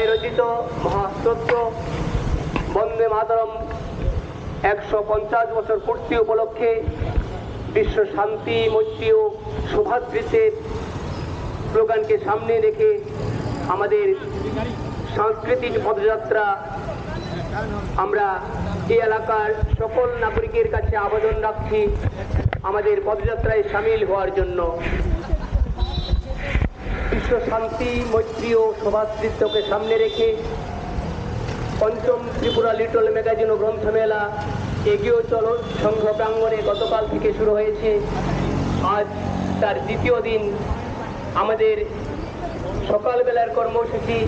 আয়োজিত মহাস্তত্ব বন্দে মাতরম একশো পঞ্চাশ বছর পূর্তি উপলক্ষে বিশ্ব শান্তি, মৈত্রী ও সৌভাতৃত্বের স্লোগানকে সামনে রেখে আমাদের সাংস্কৃতিক পদযাত্রা আমরা এই এলাকার সকল নাগরিকের কাছে আবেদন রাখছি। আমাদের পদযাত্রায় সামিল হওয়ার জন্য। বিশ্ব শান্তি, মৈত্রী ও সভাতৃত্বকে সামনে রেখে পঞ্চম ত্রিপুরা লিটল ম্যাগাজিন ও গ্রন্থমেলা এগিয়ে চলো সংঘ প্রাঙ্গণে গতকাল থেকে শুরু হয়েছে। আজ তার দ্বিতীয় দিন। আমাদের সকালবেলার কর্মসূচি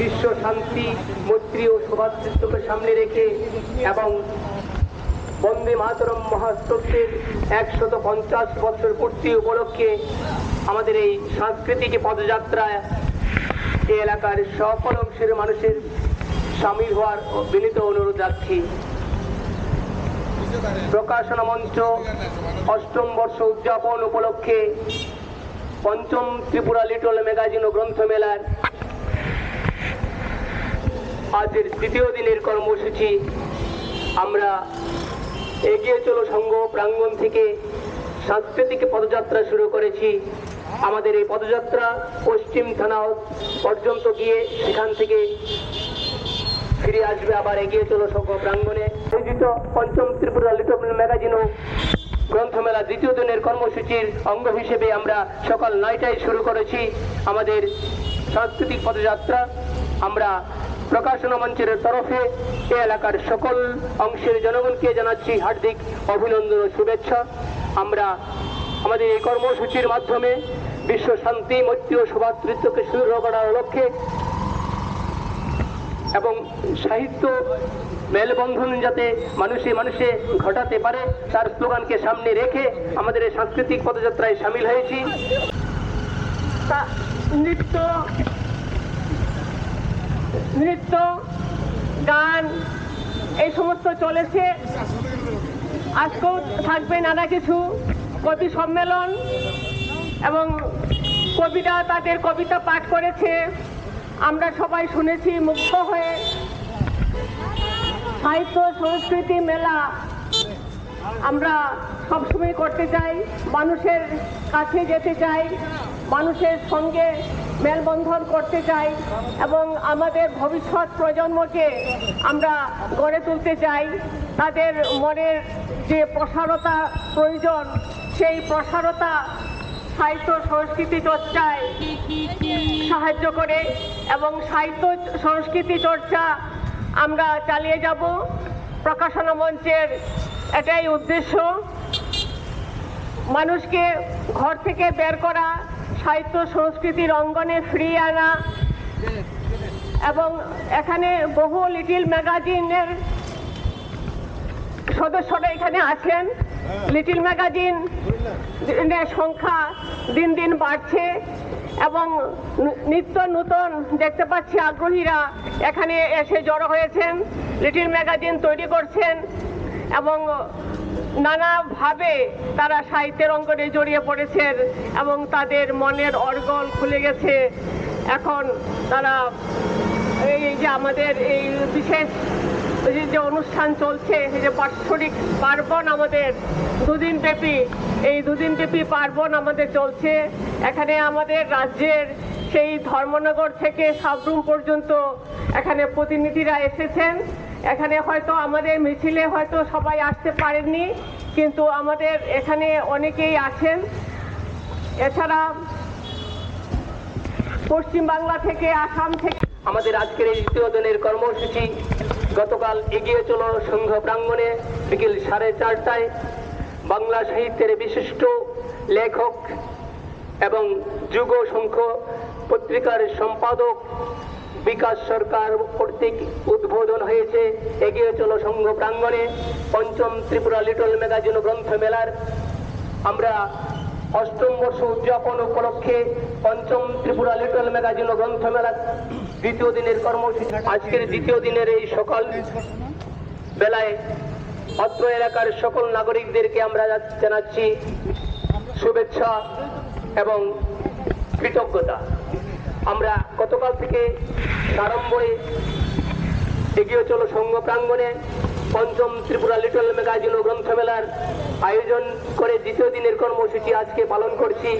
বিশ্ব শান্তি, মৈত্রী ও সভাতৃত্বকে সামনে রেখে এবং বন্দে মাতরম মহাস্তত্বের একশত পঞ্চাশ বছর পূর্তি উপলক্ষে আমাদের এই সাংস্কৃতিক পদযাত্রায় এই এলাকার সকল অংশের মানুষের সামিল হওয়ার বিনীত অনুরোধ রাখছি। প্রকাশনা মঞ্চ অষ্টম বর্ষ উদযাপন উপলক্ষে পঞ্চম ত্রিপুরা লিটল ম্যাগাজিন ও গ্রন্থমেলার আজের তৃতীয় দিনের কর্মসূচি। আমরা এগিয়ে চলো সংঘ প্রাঙ্গণ থেকে সাংস্কৃতিক পদযাত্রা শুরু করেছি। আমাদের এই পদযাত্রা পশ্চিম থানা পর্যন্ত গিয়ে সেখান থেকে ফিরে আসবে, আবার এগিয়ে চলো সংঘ প্রাঙ্গণে। আয়োজিত পঞ্চম ত্রিপুরা লিটল ম্যাগাজিন ও গ্রন্থমেলা দ্বিতীয় দিনের কর্মসূচির অঙ্গ হিসেবে আমরা সকাল নয়টায় শুরু করেছি। আমাদের সাংস্কৃতিক পদযাত্রা আমরা প্রকাশনা মঞ্চের তরফে এ এলাকার সকল অংশের জনগণকে জানাচ্ছি হার্দিক অভিনন্দন ও শুভেচ্ছা। আমরা আমাদের এই কর্মসূচির মাধ্যমে বিশ্ব শান্তি, মৈত্রী ও সভাতৃত্বকে সুদৃঢ় করার লক্ষ্যে এবং সাহিত্য মেলবন্ধন যাতে মানুষে মানুষে ঘটাতে পারে, তার স্লোগানকে সামনে রেখে আমাদের এই সাংস্কৃতিক পদযাত্রায় সামিল হয়েছি। নৃত্য নৃত্য, গান, এই সমস্ত চলেছে। আজকেও থাকবে নানা কিছু। কবি সম্মেলন এবং কবিরা তাদের কবিতা পাঠ করেছে। আমরা সবাই শুনেছি মুগ্ধ হয়ে। সাহিত্য সংস্কৃতি মেলা আমরা সবসময় করতে চাই, মানুষের কাছে যেতে চাই, মানুষের সঙ্গে মেলবন্ধন করতে চাই এবং আমাদের ভবিষ্যৎ প্রজন্মকে আমরা গড়ে তুলতে চাই। তাদের মনের যে প্রসারতা প্রয়োজন সেই প্রসারতা সাহিত্য সংস্কৃতি চর্চায় সাহায্য করে এবং সাহিত্য সংস্কৃতি চর্চা আমরা চালিয়ে যাব। প্রকাশনা মঞ্চের এটাই উদ্দেশ্য। মানুষকে ঘর থেকে বের করা, সাহিত্য সংস্কৃতির অঙ্গনে ফিরিয়ে আনা এবং এখানে বহু লিটিল ম্যাগাজিনের সদস্যরা এখানে আছেন। লিটিল ম্যাগাজিন সংখ্যা দিন দিন বাড়ছে এবং নিত্য নূতন দেখতে পাচ্ছি আগ্রহীরা এখানে এসে জড়ো হয়েছেন, লিটিল ম্যাগাজিন তৈরি করছেন এবং নানাভাবে তারা সাহিত্যের অঙ্গনে জড়িয়ে পড়েছেন এবং তাদের মনের অর্গল খুলে গেছে। এখন তারা এই যে আমাদের এই বিশেষ এই যে অনুষ্ঠান চলছে, এই যে বাৎসরিক পার্বণ আমাদের, দুদিন ব্যাপী, এই দুদিন ব্যাপী পার্বণ আমাদের চলছে। এখানে আমাদের রাজ্যের সেই ধর্মনগর থেকে সাবরুম পর্যন্ত এখানে প্রতিনিধিরা এসেছেন। এখানে হয়তো আমাদের মিছিলে হয়তো সবাই আসতে পারেননি, কিন্তু আমাদের এখানে অনেকেই আছেন। এছাড়া পশ্চিমবাংলা থেকে, আসাম থেকে আমাদের আজকের এই দ্বিতীয় দিনের কর্মসূচি গতকাল এগিয়ে চল সংঘ প্রাঙ্গণে বিকেল সাড়ে চারটায়। বাংলা সাহিত্যের বিশিষ্ট লেখক এবং যুগ সংখ্য পত্রিকার সম্পাদক বিকাশ সরকার কর্তৃক উদ্বোধন হয়েছে। এগিয়ে চলো সংঘ প্রাঙ্গণে। পঞ্চম ত্রিপুরা লিটল ম্যাগাজিন গ্রন্থ মেলার আমরা অষ্টম বর্ষ উদযাপন উপলক্ষে পঞ্চম ত্রিপুরা লিটল ম্যাগাজিন ও গ্রন্থ মেলা দ্বিতীয় দিনের কর্মসূচি। আজকের দ্বিতীয় দিনের এই সকাল বেলায় অত্র এলাকার সকল নাগরিকদেরকে আমরা জানাচ্ছি শুভেচ্ছা এবং কৃতজ্ঞতা। আমরা গতকাল থেকে আরম্ভে এগিয়ে চলো সংঘ প্রাঙ্গণে। পঞ্চম ত্রিপুরা লিটল ম্যাগাজিন ও গ্রন্থমেলার আয়োজন করে দ্বিতীয় দিনের কর্মসূচি আজকে পালন করছি।